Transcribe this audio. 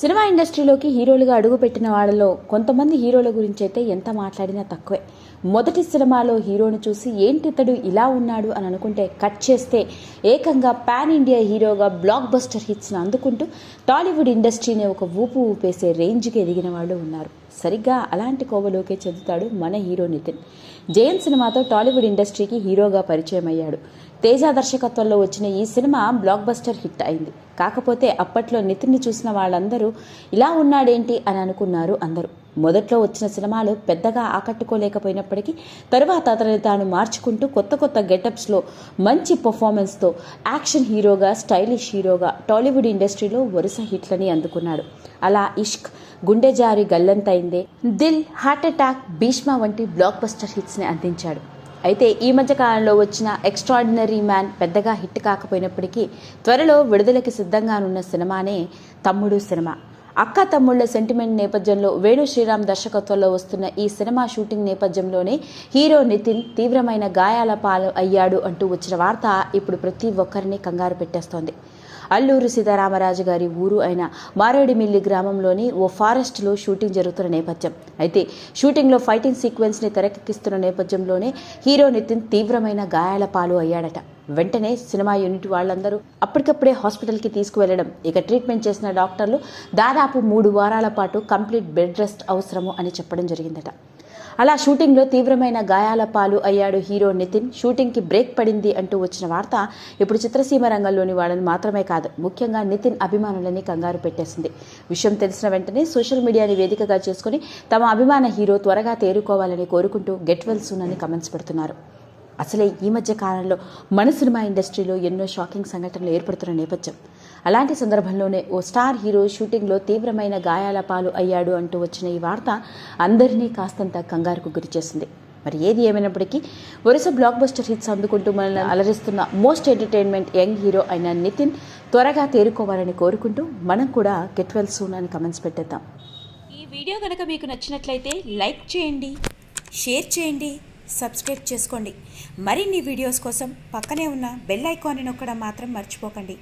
Cinema ఇండస్ట్రీలోకి హీరోలుగా అడుగుపెట్టిన వాళ్ళలో కొంతమంది హీరోల గురించి అయితే ఎంత మాట్లాడినా తక్కువే. మొదటి సినిమాలో హీరోను చూసి ఏంటి ఇతడు ఇలా ఉన్నాడు అని అనుకుంటే కట్ చేస్తే ఏకంగా పాన్ ఇండియా హీరోగా బ్లాక్ బస్టర్ హిట్స్ను అందుకుంటూ టాలీవుడ్ ఇండస్ట్రీని ఒక ఊపు ఊపేసే రేంజ్కి ఎదిగిన వాళ్ళు ఉన్నారు. సరిగ్గా అలాంటి కోవలోకే చెందుతాడు మన హీరో నితిన్. జయన్ సినిమాతో టాలీవుడ్ ఇండస్ట్రీకి హీరోగా పరిచయం అయ్యాడు తేజ దర్శకత్వంలో వచ్చిన ఈ సినిమా బ్లాక్ బస్టర్ హిట్ అయింది. కాకపోతే అప్పట్లో నితిన్ని చూసిన వాళ్ళందరూ ఇలా ఉన్నాడేంటి? అని అనుకున్నారు అందరూ. మొదట్లో వచ్చిన సినిమాలు పెద్దగా ఆకట్టుకోలేకపోయినప్పటికీ తర్వాత అతను తాను మార్చుకుంటూ కొత్త కొత్త గెటప్స్లో మంచి పర్ఫార్మెన్స్తో యాక్షన్ హీరోగా స్టైలిష్ హీరోగా టాలీవుడ్ ఇండస్ట్రీలో వరుస హిట్లని అందుకున్నాడు. అలా ఇష్క్ గుండె జారి గల్లంతైందే దిల్ హార్ట్ అటాక్ భీష్మ వంటి బ్లాక్ బస్టర్ హిట్స్ని అందించాడు. అయితే ఈ మధ్య కాలంలో వచ్చిన ఎక్స్ట్రాడినరీ మ్యాన్ పెద్దగా హిట్ కాకపోయినప్పటికీ త్వరలో విడుదలకి సిద్ధంగానున్న సినిమానే తమ్ముడు సినిమా. అక్క తమ్ముళ్ళ సెంటిమెంట్ నేపథ్యంలో వేణు శ్రీరామ్ దర్శకత్వంలో వస్తున్న ఈ సినిమా షూటింగ్ నేపథ్యంలోనే హీరో నితిన్ తీవ్రమైన గాయాల పాలు అయ్యాడు అంటూ వచ్చిన వార్త ఇప్పుడు ప్రతి ఒక్కరిని కంగారు పెట్టేస్తోంది. అల్లూరు సీతారామరాజు గారి ఊరు అయిన మారేడుమిల్లి గ్రామంలోని ఓ ఫారెస్ట్లో షూటింగ్ జరుగుతున్న నేపథ్యం. అయితే షూటింగ్లో ఫైటింగ్ సీక్వెన్స్ని తెరకెక్కిస్తున్న నేపథ్యంలోనే హీరో నితిన్ తీవ్రమైన గాయాల పాలు అయ్యాడట. వెంటనే సినిమా యూనిట్ వాళ్ళందరూ అప్పటికప్పుడే హాస్పిటల్కి తీసుకువెళ్ళడం ఇక ట్రీట్మెంట్ చేసిన డాక్టర్లు దాదాపు మూడు వారాల పాటు కంప్లీట్ బెడ్ రెస్ట్ అవసరము అని చెప్పడం జరిగిందట. అలా షూటింగ్లో తీవ్రమైన గాయాల పాలు అయ్యాడు హీరో నితిన్. షూటింగ్కి బ్రేక్ పడింది అంటూ వచ్చిన వార్త ఇప్పుడు చిత్రసీమ రంగంలోని వాళ్ళని మాత్రమే కాదు ముఖ్యంగా నితిన్ అభిమానులని కంగారు పెట్టేసింది. విషయం తెలిసిన వెంటనే సోషల్ మీడియాని వేదికగా చేసుకుని తమ అభిమాన హీరో త్వరగా తేరుకోవాలని కోరుకుంటూ గెట్ వెల్ సూన్ అని కమెంట్స్ పెడుతున్నారు. అసలే ఈ మధ్య కాలంలో మన సినిమా ఇండస్ట్రీలో ఎన్నో షాకింగ్ సంఘటనలు ఏర్పడుతున్న నేపథ్యం. అలాంటి సందర్భంలోనే ఓ స్టార్ హీరో షూటింగ్లో తీవ్రమైన గాయాల పాలు అయ్యాడు అంటూ వచ్చిన ఈ వార్త అందరినీ కాస్తంత కంగారుకు గురిచేసింది మరి ఏది ఏమైనప్పటికీ వరుస బ్లాక్ బస్టర్ హిట్స్ అందుకుంటూ మనల్ని అలరిస్తున్న మోస్ట్ ఎంటర్టైన్మెంట్ యంగ్ హీరో అయిన నితిన్ త్వరగా తేరుకోవాలని కోరుకుంటూ మనం కూడా గెట్ వెల్ సూన్ అని కమెంట్స్ పెట్టేద్దాం. ఈ వీడియో కనుక మీకు నచ్చినట్లయితే లైక్ చేయండి షేర్ చేయండి సబ్స్క్రైబ్ చేసుకోండి. మరిన్ని వీడియోస్ కోసం పక్కనే ఉన్న బెల్ ఐకాన్ని నొక్కడం మాత్రం మర్చిపోకండి.